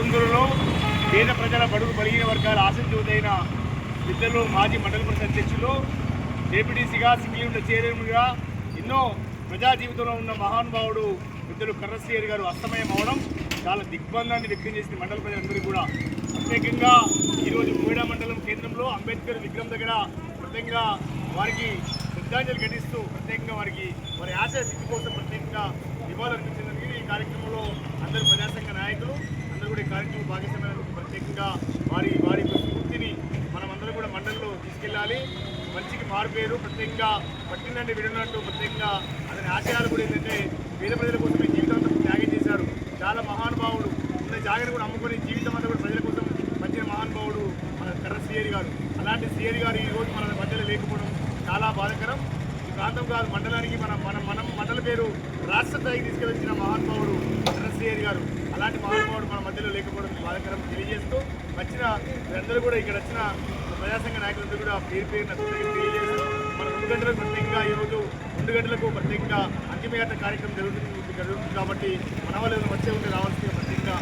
పురందరులో పేద ప్రజల బడుగు బలిగిన వర్గాల ఆసక్తివతైన విద్యలో మాజీ మండల పరిషత్ అధ్యక్షులు డెప్యూటీసీగా సింగిల్ చైర్మన్గా ఎన్నో ప్రజా జీవితంలో ఉన్న మహానుభావుడు పెద్దలు కర్రశ్రీయర్ గారు అస్తమయం అవడం చాలా దిగ్బంధాన్ని వ్యక్తం చేసిన మండల ప్రజలందరికీ కూడా. ప్రత్యేకంగా ఈరోజు మూడా మండలం కేంద్రంలో అంబేద్కర్ విగ్రహం దగ్గర ప్రత్యేకంగా వారికి శ్రద్ధాంజలి ఘటిస్తూ ప్రత్యేకంగా వారికి వారి ఆశయ స్థితి కోసం ప్రత్యేకంగా ఇవ్వాలనిపించింది ఈ కార్యక్రమంలో అందరు ప్రజాసంఘ నాయకులు అందరూ కూడా ఈ కార్యక్రమం భాగస్వామ్యాలకు ప్రత్యేకంగా వారి వారి స్ఫూర్తిని మనమందరం కూడా మండలిలో తీసుకెళ్ళాలి. మంచికి మారుపేరు ప్రత్యేకంగా పట్టినండి విడినట్టు ప్రత్యేకంగా అతని ఆశయాలు కూడా ఏంటంటే పేద ప్రజల కోసమే జీవితం అంతా త్యాగం చేశారు. చాలా మహానుభావుడు. ఉన్న జాగ్రత్త కూడా అమ్ముకొని జీవితం అంతా కూడా ప్రజల కోసం మంచిన మహానుభావుడు మన కర్ర శ్రీహరి గారు. అలాంటి సిఆర్ గారు ఈ రోజు మన మధ్యలో లేకపోవడం చాలా బాధకరం. ఈ ప్రాంతం కాదు మండలానికి మన మన మనం మండల పేరు రాష్ట్ర స్థాయికి తీసుకెళ్ళిన మహానుభావుడు కర్ర శ్రీహరి గారు. అలాంటి మహానుభావుడు మన మధ్యలో లేకపోవడం బాధాకరం తెలియజేస్తూ వచ్చిన మీరందరూ కూడా ఇక్కడ వచ్చిన ప్రజాసంఘ నాయకులందరూ కూడా పేరు పేరున తెలియజేస్తూ మన రెండు గంటలకు ప్రత్యేకంగా ఈరోజు రెండు గంటలకు ప్రత్యేకంగా అంతిమయాత్ర కార్యక్రమం జరుగుతుంది జరుగుతుంది కాబట్టి మన వాళ్ళు వచ్చే ఉంటే రావాల్సిందిగా ప్రత్యేకంగా